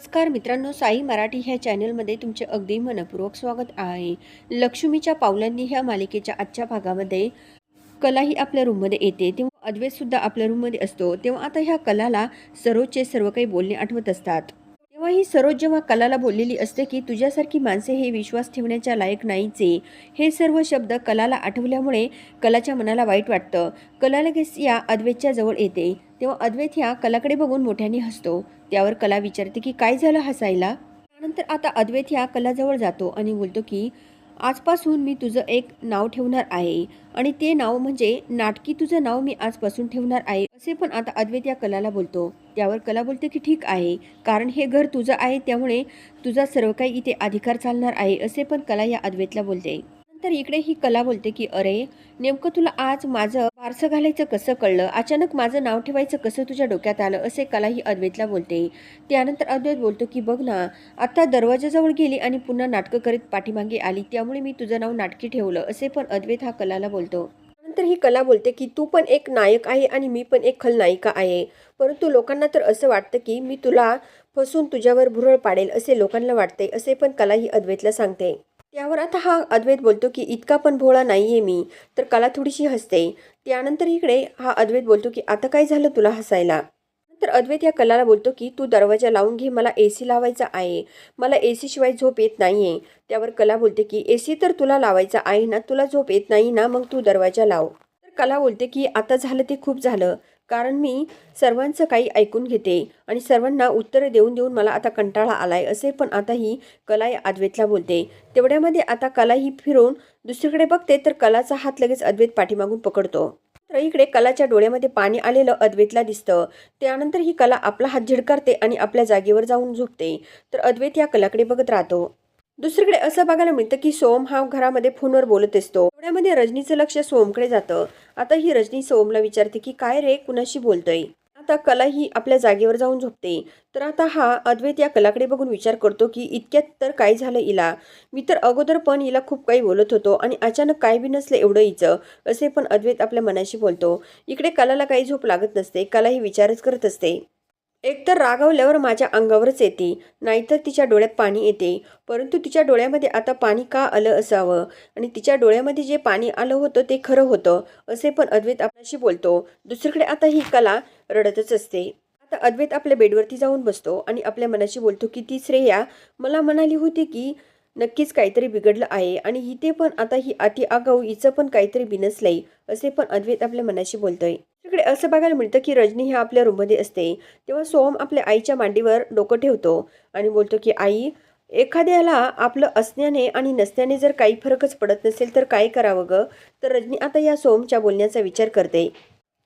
नमस्कार मित्रांनो साई मराठी ह्या चॅनलमध्ये तुमचे अगदी मनपूर्वक स्वागत आहे. लक्ष्मीच्या पावलांनी ह्या मालिकेच्या आजच्या भागामध्ये कला ही आपल्या रूममध्ये येते. तेव्हा अद्वैतसुद्धा आपल्या रूममध्ये असतो. तेव्हा आता ह्या कलाला सरोजचे सर्व काही बोलणे आठवत असतात. तेव्हा ही सरोज जेव्हा कलाला बोललेली असते की तुझ्यासारखी माणसे हे विश्वास ठेवण्याच्या लायक नाहीचे. हे सर्व शब्द कलाला आठवल्यामुळे कलाच्या मनाला वाईट वाटतं. कला लगेच या अद्वैतच्या जवळ येते. तेव्हा अद्वैत ह्या कलाकडे बघून मोठ्याने हसतो. त्यावर कला विचारते की काय झालं हसायला? त्यानंतर आता अद्वैत ह्या कलाजवळ जातो आणि बोलतो की आजपासून मी तुझं एक नाव ठेवणार आहे. आणि ते नाव म्हणजे नाटकी तुझं नाव मी आजपासून ठेवणार आहे. असे पण आता अद्वैत या कलाला बोलतो. त्यावर कला बोलते की ठीक आहे. कारण हे घर तुझं आहे त्यामुळे तुझा सर्व काही इथे अधिकार चालणार आहे असे पण कला या अद्वैतला बोलते. नंतर इकडे ही कला बोलते की अरे नेमकं तुला आज माझं बारसं घालायचं कसं कळलं? अचानक माझं नाव ठेवायचं कसं तुझ्या डोक्यात आलं? असे कला ही अद्वैतला बोलते. त्यानंतर अद्वैत बोलतो की बघ ना आता दरवाजाजवळ गेली आणि पुन्हा नाटकं करीत पाठीमागे आली त्यामुळे मी तुझं नाव नाटकी ठेवलं असे पण अद्वैत हा कलाला बोलतो. नंतर ही कला बोलते की तू पण एक नायक आहे आणि मी पण एक खलनायिका आहे. परंतु लोकांना तर असं वाटतं की मी तुला फसून तुझ्यावर भुरळ पाडेल असे लोकांना वाटते असे पण कला ही अद्वैतला सांगते. त्यावर आता हा अद्वैत बोलतो की इतका पण भोळा नाही आहे मी तर कला थोडीशी हसते. त्यानंतर इकडे हा अद्वैत बोलतो की आता काय झालं तुला हसायला? तर अद्वैत या कलाला बोलतो की तू दरवाजा लावून घे मला ए सी लावायचा आहे. मला ए सीशिवाय झोप येत नाहीये. त्यावर कला बोलते की ए सी तर तुला लावायचा आहे ना तुला झोप येत नाही ना मग तू दरवाजा लाव. तर कला बोलते की आता झालं ते खूप झालं. कारण मी सर्वांचं काही ऐकून घेते आणि सर्वांना उत्तरं देऊन देऊन मला आता कंटाळा आलाय असे पण आता ही कला या अद्वैतला बोलते. तेवढ्यामध्ये आता कला ही फिरून दुसरीकडे बघते तर कलाचा हात लगेच अद्वैत पाठीमागून पकडतो. तर इकडे कलाच्या डोळ्यामध्ये पाणी आलेलं अद्वैतला दिसतं. त्यानंतर ही कला आपला हात झिडकारते आणि आपल्या जागेवर जाऊन झोपते तर अद्वैत या कलाकडे बघत राहतो. दुसरीकडे असं बघायला मिळतं की सोम हा घरामध्ये फोनवर बोलत असतो. तेवढ्यामध्ये रजनीचं लक्ष सोमकडे जातं. आता ही रजनी सोमला विचारते की काय रे कुणाशी बोलतोय? आता कला ही आपल्या जागेवर जाऊन झोपते. तर आता हा अद्वैत या कलाकडे बघून विचार करतो की इतक्यात तर काय झालं हिला? मी तर अगोदर पण हिला खूप काही बोलत होतो आणि अचानक काय बी नसलं एवढं हिचं असे पण अद्वैत आपल्या मनाशी बोलतो. इकडे कलाला काही झोप लागत नसते. कला ही विचारच करत असते. एकतर रागवल्यावर माझ्या अंगावरच येते नाहीतर तिच्या डोळ्यात पाणी येते. परंतु तिच्या डोळ्यामध्ये आता पाणी का आलं असावं? आणि तिच्या डोळ्यामध्ये जे पाणी आलं होतं ते खरं होतं असे पण अद्वैत आपल्याशी बोलतो. दुसरीकडे आता ही कला रडतच असते. आता अद्वैत आपल्या बेडवरती जाऊन बसतो आणि आपल्या मनाशी बोलतो की ती श्रेया मला म्हणाली होती की नक्कीच काहीतरी बिघडलं आहे आणि इथे पण आता ही अति आगाऊ हिचं पण काहीतरी बिनसलंय असे पण अद्वैत आपल्या मनाशी बोलतोय. तिकडे असं बघायला मिळतं की रजनी ह्या आपल्या रूममध्ये असते. तेव्हा सोम आपल्या आईच्या मांडीवर डोकं ठेवतो आणि बोलतो की आई एखाद्याला आपलं असण्याने आणि नसण्याने जर काही फरकच पडत नसेल तर काय करावं ग? तर रजनी आता या सोमच्या बोलण्याचा विचार करते.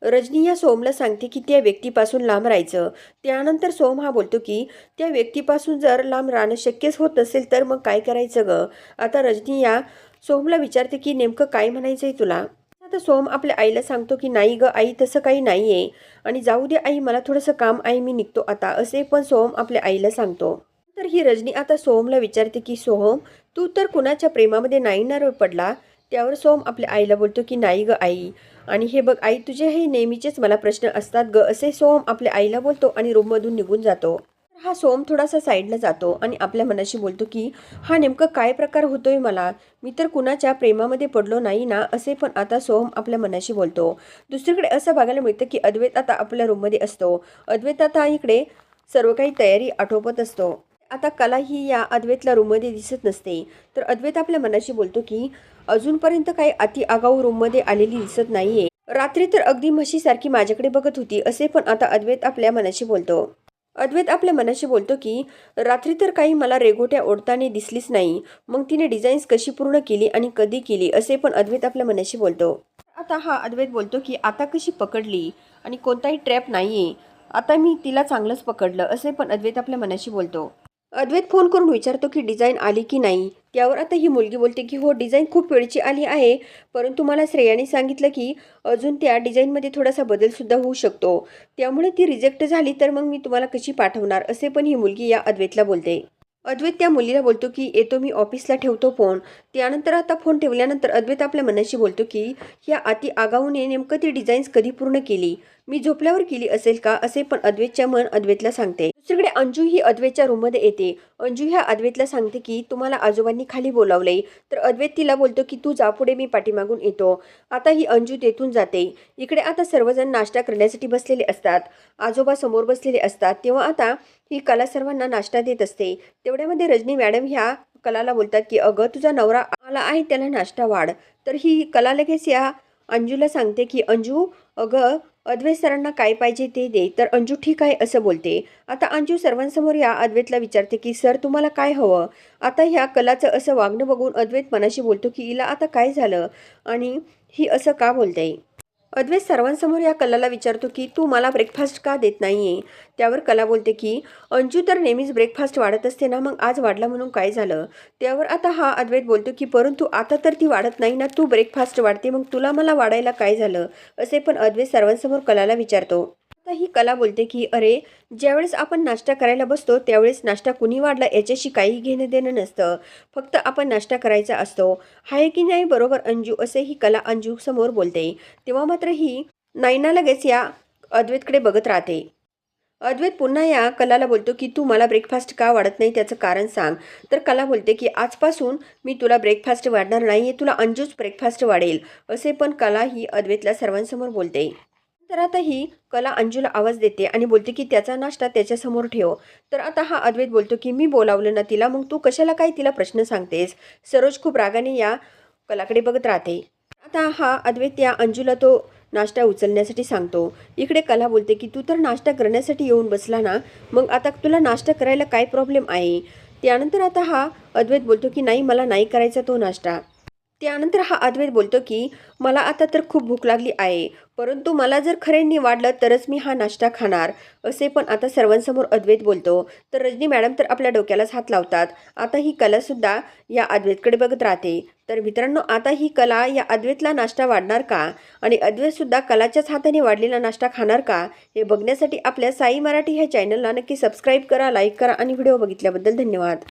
रजनी या सोमला सांगते की त्या व्यक्तीपासून लांब राहायचं. त्यानंतर सोम हा बोलतो की त्या व्यक्तीपासून जर लांब राहणं शक्यच होत नसेल तर मग काय करायचं ग? आता रजनी या सोमला विचारते की नेमकं काय म्हणायचं आहे तुला? तर सोम आपल्या आईला सांगतो की नाही ग आई तसं काही नाही आहे आणि जाऊ दे आई मला थोडंसं काम आहे मी निघतो आता असे पण सोम आपल्या आईला सांगतो. तर ही रजनी आता सोहमला विचारते की सोहम तू तर कुणाच्या प्रेमामध्ये नाही ना पडला? त्यावर सोम आपल्या आईला बोलतो की नाही ग आई. आणि हे बघ आई तुझे हे नेहमीचेच मला प्रश्न असतात ग असे सोम आपल्या आईला बोलतो आणि रूममधून निघून जातो. हा सोम थोडासा साईडला जातो आणि आपल्या मनाशी बोलतो की हा नेमकं काय प्रकार होतोय मला? मी तर कुणाच्या प्रेमामध्ये पडलो नाही ना? असे पण आता सोहम आपल्या मनाशी बोलतो. दुसरीकडे असं बघायला मिळतं की अद्वैत आता आपल्या रूममध्ये असतो. अद्वैत आता इकडे सर्व काही तयारी आटोपत असतो. आता कला ही या अद्वैतला रूममध्ये दिसत नसते. तर अद्वैत आपल्या मनाशी बोलतो की अजूनपर्यंत काही अति आगाऊ रूममध्ये आलेली दिसत नाहीये. रात्री तर अगदी म्हशीसारखी माझ्याकडे बघत होती असे पण आता अद्वैत आपल्या मनाशी बोलतो. अद्वैत आपल्या मनाशी बोलतो की रात्री तर काही मला रेघोट्या ओढताना दिसलीच नाही. मग तिने डिझाईन्स कशी पूर्ण केली आणि कधी केली असे पण अद्वैत आपल्या मनाशी बोलतो. आता हा अद्वैत बोलतो की आता कशी पकडली आणि कोणताही ट्रॅप नाही आता मी तिला चांगलंच पकडलं असे पण अद्वैत आपल्या मनाशी बोलतो. अद्वैत फोन करून विचारतो की डिझाईन आली की नाही? त्यावर आता ही मुलगी बोलते की हो डिझाईन खूप वेळची आली आहे परंतु मला श्रेयाने सांगितलं की अजून त्या डिझाईनमध्ये थोडासा बदलसुद्धा होऊ शकतो. त्यामुळे ती रिजेक्ट झाली तर मग मी तुम्हाला कशी पाठवणार? असे पण ही मुलगी या अद्वैतला बोलते. अद्वैत त्या मुलीला बोलतो की येतो मी ऑफिसला ठेवतो फोन. त्यानंतर आता फोन ठेवल्यानंतर अद्वैत आपल्या मनाशी बोलतो की या अति आगाऊने नेमकं ती डिझाईन्स कधी पूर्ण केली? मी झोपल्यावर केली असेल का असे पण अद्वैतच्या मन अद्वैतला सांगते. दुसरीकडे अंजू ही अद्वैतच्या रूममध्ये येते. अंजू ह्या अद्वैतला सांगते की तुम्हाला आजोबांनी खाली बोलावलंय. तर अद्वैत तिला बोलतो की तू जा पुढे मी पाठीमागून येतो. आता ही अंजू तेथून जाते. इकडे आता सर्वजण नाश्ता करण्यासाठी बसलेले असतात. आजोबा समोर बसलेले असतात. तेव्हा आता ही कला सर्वांना नाश्ता देत असते. तेवढ्यामध्ये रजनी मॅडम ह्या कलाला बोलतात की अगं तुझा नवरा आला आहे त्याला नाश्ता वाढ. तर ही कला लगेच या अंजूला सांगते की अंजू अगं अद्वैत सरांना काय पाहिजे ते दे तर अंजू ठीक आहे असं बोलते. आता अंजू सर्वांसमोर या अद्वैतला विचारते की सर तुम्हाला काय हवं? आता ह्या कलाचं असं वागणं बघून अद्वैत मनाशी बोलतो की हिला आता काय झालं? आणि ही असं का बोलते? अद्वैत सर्वांसमोर या कलाला विचारतो की तू मला ब्रेकफास्ट का देत नाहीये? त्यावर कला बोलते की अंजू तर नेहमीच ब्रेकफास्ट वाढत असते ना मग आज वाढला म्हणून काय झालं? त्यावर आता हा अद्वैत बोलतो की परंतु आता तर ती वाढत नाही ना तू ब्रेकफास्ट वाढते मग तुला मला वाढायला काय झालं? असे पण अद्वैत सर्वांसमोर कलाला विचारतो. ही कला बोलते की अरे ज्यावेळेस आपण नाश्ता करायला बसतो त्यावेळेस नाश्ता कुणी वाढला याच्याशी काही घेणं देणं नसतं. फक्त आपण नाश्ता करायचा असतो. आहे की नाही? बरोबर अंजू. असे ही कला अंजू समोर बोलते. तेव्हा मात्र ही नायना लगेच या अद्वैतकडे बघत राहते. अद्वैत पुन्हा या कलाला बोलतो की तू मला ब्रेकफास्ट का वाढत नाही त्याचं कारण सांग. तर कला बोलते की आजपासून मी तुला ब्रेकफास्ट वाढणार नाही तुला अंजूच ब्रेकफास्ट वाढेल. असे पण कला ही अद्वैतला सर्वांसमोर बोलते. तर आता ही कला अंजूला आवाज देते आणि बोलते की त्याचा नाश्ता त्याच्यासमोर ठेव. तर आता हा अद्वैत बोलतो की मी बोलावलं ना तिला मग तू कशाला काय तिला प्रश्न सांगतेस? सरोज खूप रागाने या कलाकडे बघत राहते. आता हा अद्वैत या अंजूला तो नाश्ता उचलण्यासाठी सांगतो. इकडे कला बोलते की तू तर नाश्ता करण्यासाठी येऊन बसला ना मग आता तुला नाश्ता करायला काय प्रॉब्लेम आहे? त्यानंतर आता हा अद्वैत बोलतो की नाही मला नाही करायचा तो नाश्ता. त्यानंतर हा अद्वैत बोलतो की मला आता तर खूप भूक लागली आहे परंतु मला जर खऱ्यांनी वाढलं तरच मी हा नाश्ता खाणार असे पण आता सर्वांसमोर अद्वैत बोलतो. तर रजनी मॅडम तर आपल्या डोक्यालाच हात लावतात. आता ही कलासुद्धा या अद्वैतकडे बघत राहते. तर मित्रांनो आता ही कला या अद्वैतला नाश्ता वाढणार का? आणि अद्वैतसुद्धा कलाच्याच हाताने वाढलेला नाश्ता खाणार का? हे बघण्यासाठी आपल्या साई मराठी ह्या चॅनलला नक्की सबस्क्राईब करा लाईक करा आणि व्हिडिओ बघितल्याबद्दल धन्यवाद.